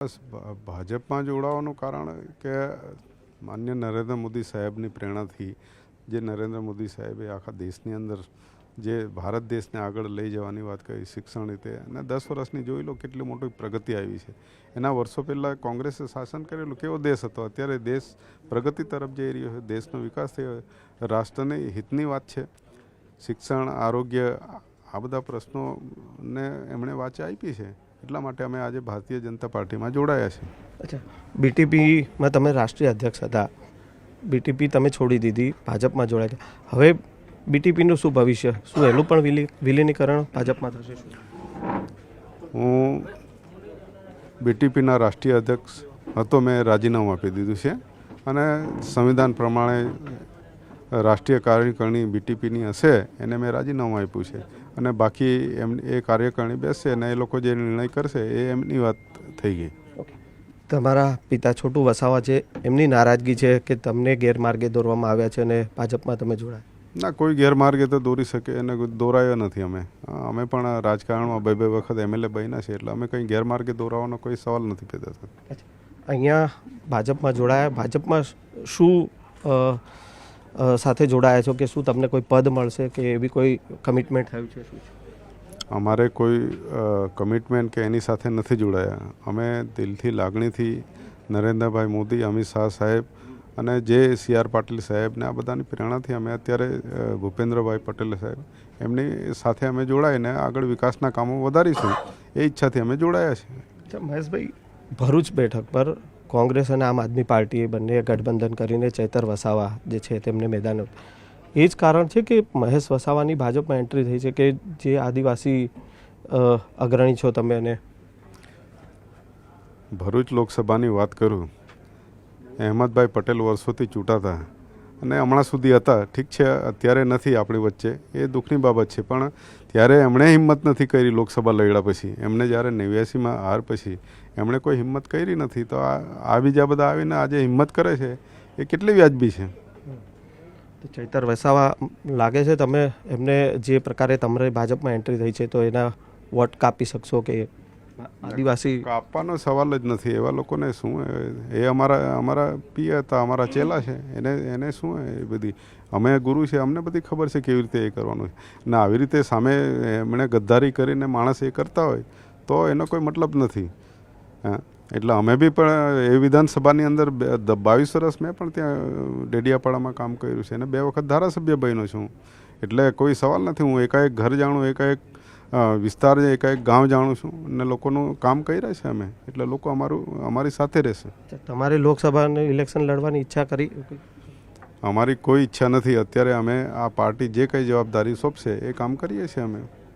બસ ભાજપમાં જોડાવાનું કારણ કે માન્ય નરેન્દ્ર મોદી સાહેબની પ્રેરણાથી જે નરેન્દ્ર મોદી સાહેબે આખા દેશની અંદર જે ભારત દેશને આગળ લઈ જવાની વાત કરી શિક્ષણ રીતે, અને દસ વર્ષની જોઈ લો કેટલી મોટી પ્રગતિ આવી છે. એના વર્ષો પહેલાં કોંગ્રેસે શાસન કરેલું, કેવો દેશ હતો? અત્યારે દેશ પ્રગતિ તરફ જઈ રહ્યો છે, દેશનો વિકાસ થયો રાષ્ટ્રની હિતની વાત છે. શિક્ષણ, આરોગ્ય, આ બધા પ્રશ્નોને એમણે વાચા આપી છે. એટલા માટે અમે આજે ભારતીય જનતા પાર્ટીમાં જોડાયા છીએ. અચ્છા. બીટીપીમાં તમે રાષ્ટ્રીય અધ્યક્ષ હતા. બીટીપી તમે છોડી દીધી ભાજપમાં જોડાયા હવે બીટીપીનું શું ભવિષ્ય? શું એનું પણ વિલી વિલીનીકરણ ભાજપમાં થશે? હું બીટીપીના રાષ્ટ્રીય અધ્યક્ષ હતો મેં રાજીનામું આપી દીધું છે. અને સંવિધાન પ્રમાણે રાષ્ટ્રીય કાર્યકારિણી બીટીપીની હશે એને મેં રાજીનામું આપ્યું છે. અને બાકી એમ એ કાર્યકારિણી બેસશે અને એ લોકો જે નિર્ણય કરશે એ એમની વાત થઈ ગઈ. તમારા પિતા છોટુ વસાવા છે એમની નારાજગી છે કે તમને ગેરમાર્ગે દોરવામાં આવ્યા છે અને ભાજપમાં તમે જોડાયા? ના કોઈ ગેરમાર્ગે તો દોરી શકે એને કોઈ દોરાયો નથી અમે. અમે પણ રાજકારણમાં બે બે વખત એમએલએ બન્યા છે એટલે અમે કંઈ ગેરમાર્ગે દોરાવાનો કોઈ સવાલ નથી પેદા થતો. અહીંયા ભાજપમાં જોડાયા. ભાજપમાં શું સાથે જોડાયા છો કે શું તમને કોઈ પદ મળશે કે એવી કોઈ કમિટમેન્ટ થયું છે શું અમારે કોઈ કમિટમેન્ટ કે એની સાથે નથી જોડાયા. અમે દિલથી લાગણીથી નરેન્દ્રભાઈ મોદી અમિત શાહ સાહેબ અને જે સી આર પાટીલ સાહેબને આ બધાની પ્રેરણાથી અમે અત્યારે ભૂપેન્દ્રભાઈ પટેલ સાહેબ એમની સાથે અમે જોડાઈને આગળ વિકાસના કામો વધારીશું. એ ઈચ્છાથી અમે જોડાયા છીએ. મહેશભાઈ ભરૂચ બેઠક પર કોંગ્રેસ અને આમ આદમી પાર્ટીએ બંને ગઠબંધન કરીને ચૈતર વસાવા જે છે તેમને મેદાન એ જ કારણ છે કે મહેશ વસાવાની ભાજપમાં એન્ટ્રી થઈ છે કે જે આદિવાસી અગ્રણી છો તમે અને ભરૂચ લોકસભાની વાત કરું, અહેમદભાઈ પટેલ વર્ષોથી ચૂંટાતા. અને હમણાં સુધી હતા, ઠીક છે, અત્યારે નથી આપણી વચ્ચે, એ દુઃખની બાબત છે, પણ ત્યારે એમણે હિંમત નથી કરી લોકસભા લડ્યા પછી, એમને જ્યારે નેવ્યાસીમાં હાર પછી એમણે કોઈ હિંમત કરી નથી, તો આ બીજા બધા આવીને આજે હિંમત કરે છે, એ કેટલી વ્યાજબી છે? ચૈતર વસાવા લાગે છે, તમે એમને જે પ્રકારે તમારે ભાજપમાં એન્ટ્રી થઈ છે, તો એના વોટ કાપી શકશો કે આદિવાસી કાપવાનો સવાલ જ નથી. એવા લોકોને શું એ? અમારા અમારા પિયા હતા અમારા ચેલા છે. એને એને શું એ બધી? અમે ગુરુ છે અમને બધી ખબર છે કેવી રીતે એ કરવાનું છે. ને આવી રીતે સામે એમણે ગદ્દારી કરીને માણસ એ કરતા હોય તો એનો કોઈ મતલબ નથી. હા? એટલે અમે બી પણ એ વિધાનસભાની અંદર બાવીસ વર્ષ મેં પણ ત્યાં ડેડિયાપાડામાં કામ કર્યું છે. અને બે વખત ધારાસભ્ય બન્યો છું. એટલે કોઈ સવાલ નથી. હું એકાએક ઘર જાણું એકાએક વિસ્તાર જે એકાએક ગામ જાણું છું અને લોકોનું કામ કરી રહ્યા છે અમે. એટલે લોકો અમારું અમારી સાથે રહેશે. તમારે લોકસભાનું ઇલેક્શન લડવાની ઈચ્છા કરી? અમારી કોઈ ઈચ્છા નથી. અત્યારે અમે આ પાર્ટી જે કંઈ જવાબદારી સોંપશે એ કામ કરીએ છીએ અમે.